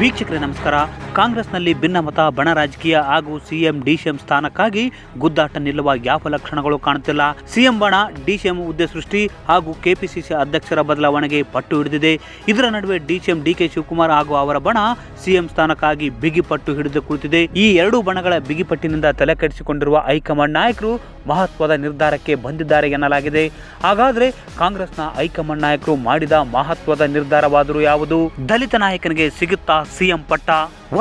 ವೀಕ್ಷಕರೇ ನಮಸ್ಕಾರ. ಕಾಂಗ್ರೆಸ್ನಲ್ಲಿ ಭಿನ್ನಮತ, ಬಣ ರಾಜಕೀಯ ಹಾಗೂ ಸಿಎಂ ಡಿಸಿಎಂ ಸ್ಥಾನಕ್ಕಾಗಿ ಗುದ್ದಾಟ ನಿಲ್ಲುವ ಯಾವ ಲಕ್ಷಣಗಳು ಕಾಣುತ್ತಿಲ್ಲ. ಸಿಎಂ ಬಣ, ಡಿಸಿಎಂ ಹುದ್ದೆ ಸೃಷ್ಟಿ ಹಾಗೂ ಕೆಪಿಸಿಸಿ ಅಧ್ಯಕ್ಷರ ಬದಲಾವಣೆಗೆ ಪಟ್ಟು ಹಿಡಿದಿದೆ. ಇದರ ನಡುವೆ ಡಿಸಿಎಂ ಡಿಕೆ ಶಿವಕುಮಾರ್ ಹಾಗೂ ಅವರ ಬಣ ಸಿಎಂ ಸ್ಥಾನಕ್ಕಾಗಿ ಬಿಗಿಪಟ್ಟು ಹಿಡಿದು ಕುಳಿತಿದೆ. ಈ ಎರಡೂ ಬಣಗಳ ಬಿಗಿಪಟ್ಟಿನಿಂದ ತಲೆ ಕೆಡಿಸಿಕೊಂಡಿರುವ ಹೈಕಮಾಂಡ್ ನಾಯಕರು ಮಹತ್ವದ ನಿರ್ಧಾರಕ್ಕೆ ಬಂದಿದ್ದಾರೆ ಎನ್ನಲಾಗಿದೆ. ಹಾಗಾದ್ರೆ ಕಾಂಗ್ರೆಸ್ನ ಹೈಕಮಾಂಡ್ ನಾಯಕರು ಮಾಡಿದ ಮಹತ್ವದ ನಿರ್ಧಾರವಾದರೂ ಯಾವುದು? ದಲಿತ ನಾಯಕನಿಗೆ ಸಿಗುತ್ತಾ ಸಿಎಂ ಪಟ್ಟ?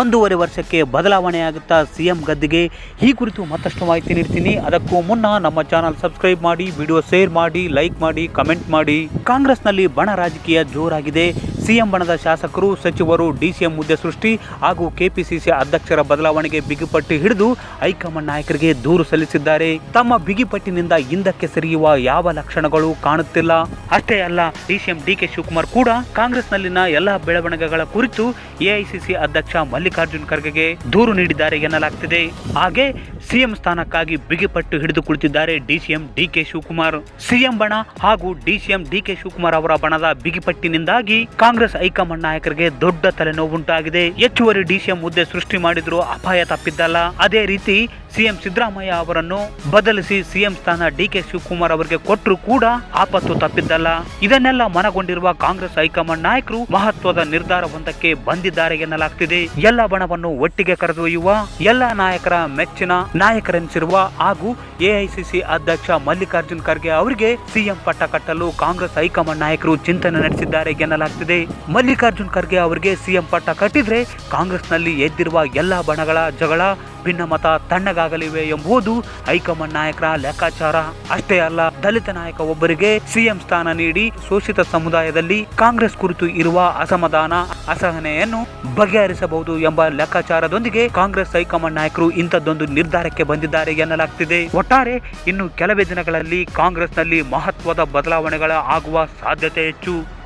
ಒಂದೂವರೆ ವರ್ಷಕ್ಕೆ ಬದಲಾವಣೆಯಾಗುತ್ತಾ ಸಿಎಂ ಗದ್ದಿಗೆ? ಈ ಕುರಿತು ಮತ್ತಷ್ಟು ಮಾಹಿತಿ ನೀಡ್ತೀನಿ. ಅದಕ್ಕೂ ಮುನ್ನ ನಮ್ಮ ಚಾನಲ್ ಸಬ್ಸ್ಕ್ರೈಬ್ ಮಾಡಿ, ವಿಡಿಯೋ ಶೇರ್ ಮಾಡಿ, ಲೈಕ್ ಮಾಡಿ, ಕಮೆಂಟ್ ಮಾಡಿ. ಕಾಂಗ್ರೆಸ್ನಲ್ಲಿ ಬಣ ರಾಜಕೀಯ ಜೋರಾಗಿದೆ. ಸಿಎಂ ಬಣದ ಶಾಸಕರು, ಸಚಿವರು, ಡಿಸಿಎಂ ಹುದ್ದೆ ಸೃಷ್ಟಿ ಹಾಗೂ ಕೆಪಿಸಿಸಿ ಅಧ್ಯಕ್ಷರ ಬದಲಾವಣೆಗೆ ಬಿಗಿಪಟ್ಟು ಹಿಡಿದು ಹೈಕಮಾಂಡ್ ನಾಯಕರಿಗೆ ದೂರು ಸಲ್ಲಿಸಿದ್ದಾರೆ. ತಮ್ಮ ಬಿಗಿಪಟ್ಟಿನಿಂದ ಹಿಂದಕ್ಕೆ ಸರಿಯುವ ಯಾವ ಲಕ್ಷಣಗಳು ಕಾಣುತ್ತಿಲ್ಲ. ಅಷ್ಟೇ ಅಲ್ಲ ಡಿಸಿಎಂ ಡಿಕೆ ಶಿವಕುಮಾರ್ ಕೂಡ ಕಾಂಗ್ರೆಸ್ನಲ್ಲಿನ ಎಲ್ಲ ಬೆಳವಣಿಗೆಗಳ ಕುರಿತು ಎಐಸಿಸಿ ಅಧ್ಯಕ್ಷ ಮಲ್ಲಿಕಾರ್ಜುನ್ ಖರ್ಗೆಗೆ ದೂರು ನೀಡಿದ್ದಾರೆ ಎನ್ನಲಾಗ್ತಿದೆ. ಹಾಗೆ ಸಿಎಂ ಸ್ಥಾನಕ್ಕಾಗಿ ಬಿಗಿಪಟ್ಟು ಹಿಡಿದು ಕುಳಿತಿದ್ದಾರೆ ಡಿಸಿಎಂ ಡಿಕೆ ಶಿವಕುಮಾರ್. ಸಿಎಂ ಬಣ ಹಾಗೂ ಡಿಸಿಎಂ ಡಿಕೆ ಶಿವಕುಮಾರ್ ಅವರ ಬಣದ ಬಿಗಿಪಟ್ಟಿನಿಂದಾಗಿ ಕಾಂಗ್ರೆಸ್ ಹೈಕಮಾಂಡ್ ನಾಯಕರಿಗೆ ದೊಡ್ಡ ತಲೆನೋವುಂಟಾಗಿದೆ ಹೆಚ್ಚುವರಿ ಡಿಸಿಎಂ ಹುದ್ದೆ ಸೃಷ್ಟಿ ಮಾಡಿದ್ರು ಅಪಾಯ ತಪ್ಪಿದ್ದಲ್ಲ. ಅದೇ ರೀತಿ ಸಿಎಂ ಸಿದ್ದರಾಮಯ್ಯ ಅವರನ್ನು ಬದಲಿಸಿ ಸಿಎಂ ಸ್ಥಾನ ಡಿಕೆ ಶಿವಕುಮಾರ್ ಅವರಿಗೆ ಕೊಟ್ಟರು ಕೂಡ ಆಪತ್ತು ತಪ್ಪಿದ್ದಲ್ಲ. ಇದನ್ನೆಲ್ಲ ಮನಗೊಂಡಿರುವ ಕಾಂಗ್ರೆಸ್ ಹೈಕಮಾಂಡ್ ನಾಯಕರು ಮಹತ್ವದ ನಿರ್ಧಾರವೊಂದಕ್ಕೆ ಬಂದಿದ್ದಾರೆ ಎನ್ನಲಾಗ್ತಿದೆ. ಎಲ್ಲ ಬಣವನ್ನು ಒಟ್ಟಿಗೆ ಕರೆದೊಯ್ಯುವ ಎಲ್ಲ ನಾಯಕರ ಮೆಚ್ಚಿನ ನಾಯಕರೆನಿಸಿರುವ ಹಾಗೂ ಎಐಸಿಸಿ ಅಧ್ಯಕ್ಷ ಮಲ್ಲಿಕಾರ್ಜುನ್ ಖರ್ಗೆ ಅವರಿಗೆ ಸಿಎಂ ಪಟ್ಟ ಕಟ್ಟಲು ಕಾಂಗ್ರೆಸ್ ಹೈಕಮಾಂಡ್ ನಾಯಕರು ಚಿಂತನೆ ನಡೆಸಿದ್ದಾರೆ ಎನ್ನಲಾಗ್ತಿದೆ. ಮಲ್ಲಿಕಾರ್ಜುನ್ ಖರ್ಗೆ ಅವರಿಗೆ ಸಿಎಂ ಪಟ್ಟ ಕಟ್ಟಿದ್ರೆ ಕಾಂಗ್ರೆಸ್ನಲ್ಲಿ ಎದ್ದಿರುವ ಎಲ್ಲ ಬಣಗಳ ಜಗಳ ಭಿನ್ನಮತ ತಣ್ಣಗಾಗಲಿವೆ ಎಂಬುದು ಹೈಕಮಾಂಡ್ ನಾಯಕರ ಲೆಕ್ಕಾಚಾರ. ಅಷ್ಟೇ ಅಲ್ಲ, ದಲಿತ ನಾಯಕ ಒಬ್ಬರಿಗೆ ಸಿಎಂ ಸ್ಥಾನ ನೀಡಿ ಶೋಷಿತ ಸಮುದಾಯದಲ್ಲಿ ಕಾಂಗ್ರೆಸ್ ಕುರಿತು ಇರುವ ಅಸಮಾಧಾನ, ಅಸಹನೆಯನ್ನು ಬಗೆಹರಿಸಬಹುದು ಎಂಬ ಲೆಕ್ಕಾಚಾರದೊಂದಿಗೆ ಕಾಂಗ್ರೆಸ್ ಹೈಕಮಾಂಡ್ ನಾಯಕರು ಇಂಥದ್ದೊಂದು ನಿರ್ಧಾರಕ್ಕೆ ಬಂದಿದ್ದಾರೆ ಎನ್ನಲಾಗ್ತಿದೆ. ಒಟ್ಟಾರೆ, ಇನ್ನು ಕೆಲವೇ ದಿನಗಳಲ್ಲಿ ಕಾಂಗ್ರೆಸ್ನಲ್ಲಿ ಮಹತ್ವದ ಬದಲಾವಣೆಗಳ ಆಗುವ ಸಾಧ್ಯತೆ ಹೆಚ್ಚು.